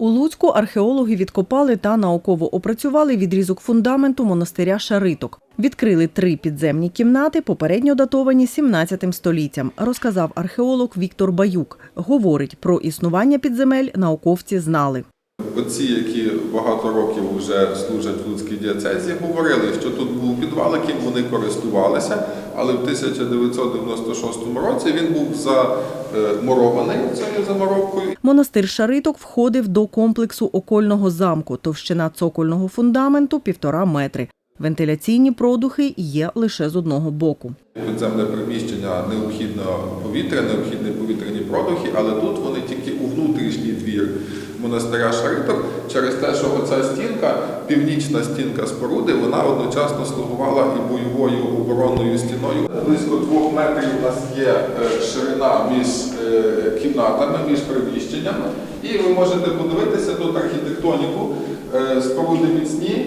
У Луцьку археологи відкопали та науково опрацювали відрізок фундаменту монастиря Шариток. Відкрили три підземні кімнати, попередньо датовані 17 століттям, розказав археолог Віктор Баюк. Говорить, про існування підземель науковці знали. Отці, які багато років вже служать в Луцькій діацезі, говорили, що тут був підвал, яким вони користувалися, але в 1996 році він був замурований цією заморовкою. Монастир Шариток входив до комплексу окольного замку. Товщина цокольного фундаменту півтора метри. Вентиляційні продухи є лише з одного боку. Підземне приміщення необхідно повітря, необхідні повітряні продухи, але тут вони тільки у внутрішній двір монастиря Шариток через те, що оця стінка, північна стінка споруди, вона одночасно слугувала і бойовою оборонною стіною. Близько двох метрів у нас є е, ширина між е, кімнатами, між приміщеннями. І ви можете подивитися тут архітектоніку, Е, споруди міцні,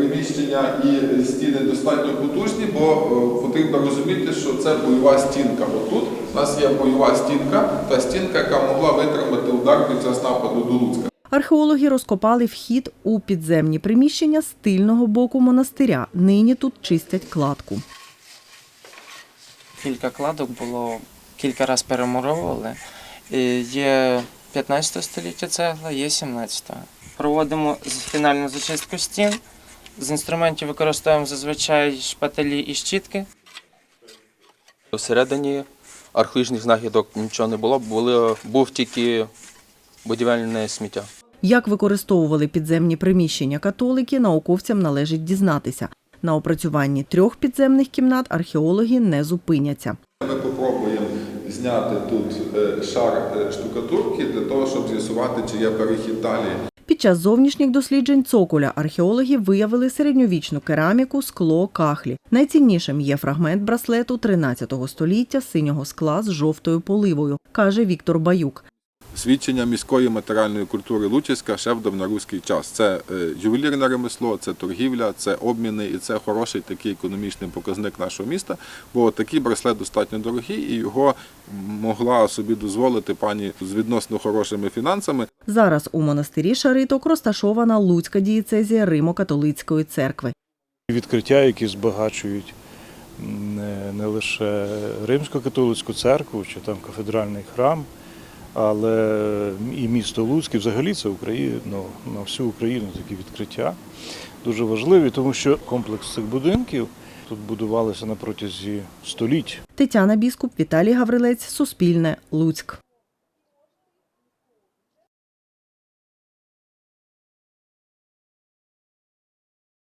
приміщення і стіни достатньо потужні, бо е, потрібно розуміти, що це бойова стінка. Отут у нас є бойова стінка, та стінка, яка могла витримати удар під час нападу до Луцька. Археологи розкопали вхід у підземні приміщення з тильного боку монастиря. Нині тут чистять кладку. Кілька кладок було, кілька разів перемуровували. Є 15 століття цегла, є 17. Проводимо фінальну зачистку стін. З інструментів використовуємо зазвичай шпателі і щітки. Всередині археологічних знахідок нічого не було, були, був тільки будівельне сміття. Як використовували підземні приміщення католики, науковцям належить дізнатися. На опрацюванні трьох підземних кімнат археологи не зупиняться. Ми попробуємо зняти тут е, шар е, штукатурки для того, щоб з'ясувати, чи є перехід далі. Під час зовнішніх досліджень цоколя археологи виявили середньовічну кераміку, скло, кахлі. Найціннішим є фрагмент браслету 13 століття синього скла з жовтою поливою, каже Віктор Баюк. Свідчення міської матеріальної культури Лучиська ще в давноруський час. Це е, ювелірне ремесло, це торгівля, це обміни і це хороший такий економічний показник нашого міста. Бо такий браслет достатньо дорогий, і його могла собі дозволити пані з відносно хорошими фінансами. Зараз у монастирі Шариток розташована Луцька дієцезія Римо-католицької церкви. відкриття, які збагачують не, не лише Римсько-католицьку церкву чи там кафедральний храм, але і місто Луцьк, і взагалі це Україна, ну, на всю Україну такі відкриття. Дуже важливі, тому що комплекс цих будинків тут будувалися на протязі століть. Тетяна Біскуп, Віталій Гаврилець, Суспільне, Луцьк.